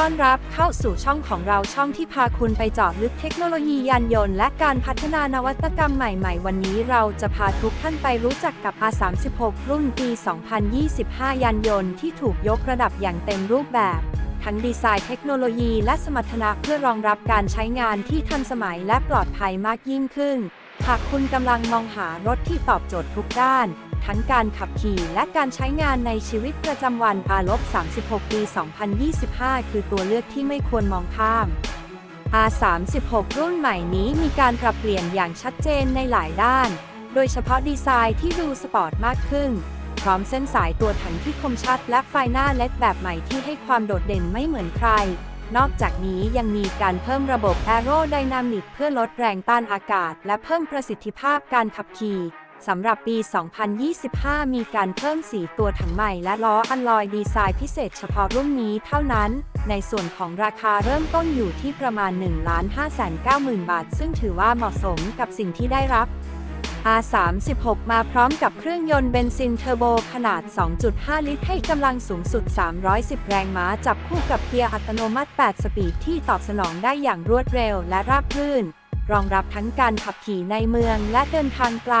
ต้อนรับเข้าสู่ช่องของเราช่องที่พาคุณไปเจาะลึกเทคโนโลยียานยนต์ และการพัฒนานวัตกรรมใหม่ๆ วันนี้เราจะพาทุกท่านไปรู้จักกับ R36 รุ่นปี 2025 ยานยนต์ที่ถูกยกระดับอย่างเต็มรูปแบบ ทั้งดีไซน์เทคโนโลยีและสมรรถนะเพื่อรองรับการใช้งานที่ทันสมัยและปลอดภัยมากยิ่งขึ้น หากคุณกำลังมองหารถที่ตอบโจทย์ทุกด้าน ทั้งการขับขี่และการใช้งานในชีวิตประจำวัน R36 ปี 2025 คือตัวเลือกที่ไม่ควรมองข้าม R36 รุ่นใหม่นี้มีการปรับเปลี่ยนอย่างชัดเจนในหลายด้าน โดยเฉพาะดีไซน์ที่ดูสปอร์ตมากขึ้น พร้อมเส้นสายตัวถังที่คมชัด และไฟหน้าเล็ดแบบใหม่ที่ให้ความโดดเด่นไม่เหมือนใคร นอกจากนี้ยังมีการเพิ่มระบบ Aerodynamic เพื่อลดแรงต้านอากาศ และเพิ่มประสิทธิภาพการขับขี่ สำหรับปี 2025 มีการเพิ่มสีตัวถังใหม่และล้ออัลลอยดีไซน์พิเศษเฉพาะรุ่นนี้เท่านั้น ในส่วนของราคาเริ่มต้นอยู่ที่ประมาณ 1,590,000 บาท ซึ่งถือว่าเหมาะสมกับสิ่งที่ได้รับ R36 มาพร้อมกับเครื่องยนต์เบนซินเทอร์โบขนาด 2.5 ลิตร ให้กำลังสูงสุด 310 แรงม้า จับคู่กับเกียร์อัตโนมัติ 8 สปีดที่ตอบสนองได้อย่างรวดเร็วและราบรื่น รองรับทั้งการขับขี่ในเมืองและเดินทางไกล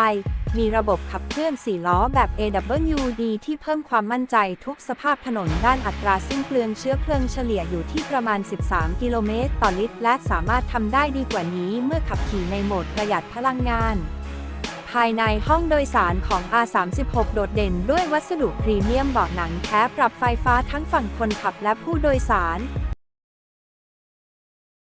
มีระบบขับเคลื่อน 4 ล้อแบบ AWD ที่เพิ่มความมั่นใจทุกสภาพถนนด้านอัตราสิ้นเปลืองเชื้อเพลิงเฉลี่ยอยู่ที่ประมาณ 13 กิโลเมตรต่อลิตร และสามารถทำได้ดีกว่านี้เมื่อขับขี่ในโหมดประหยัดพลังงานภายในห้องโดยสารของ R36 โดดเด่นด้วยวัสดุพรีเมียมเบาะหนังแท้ปรับไฟฟ้าทั้งฝั่งคนขับและผู้โดยสาร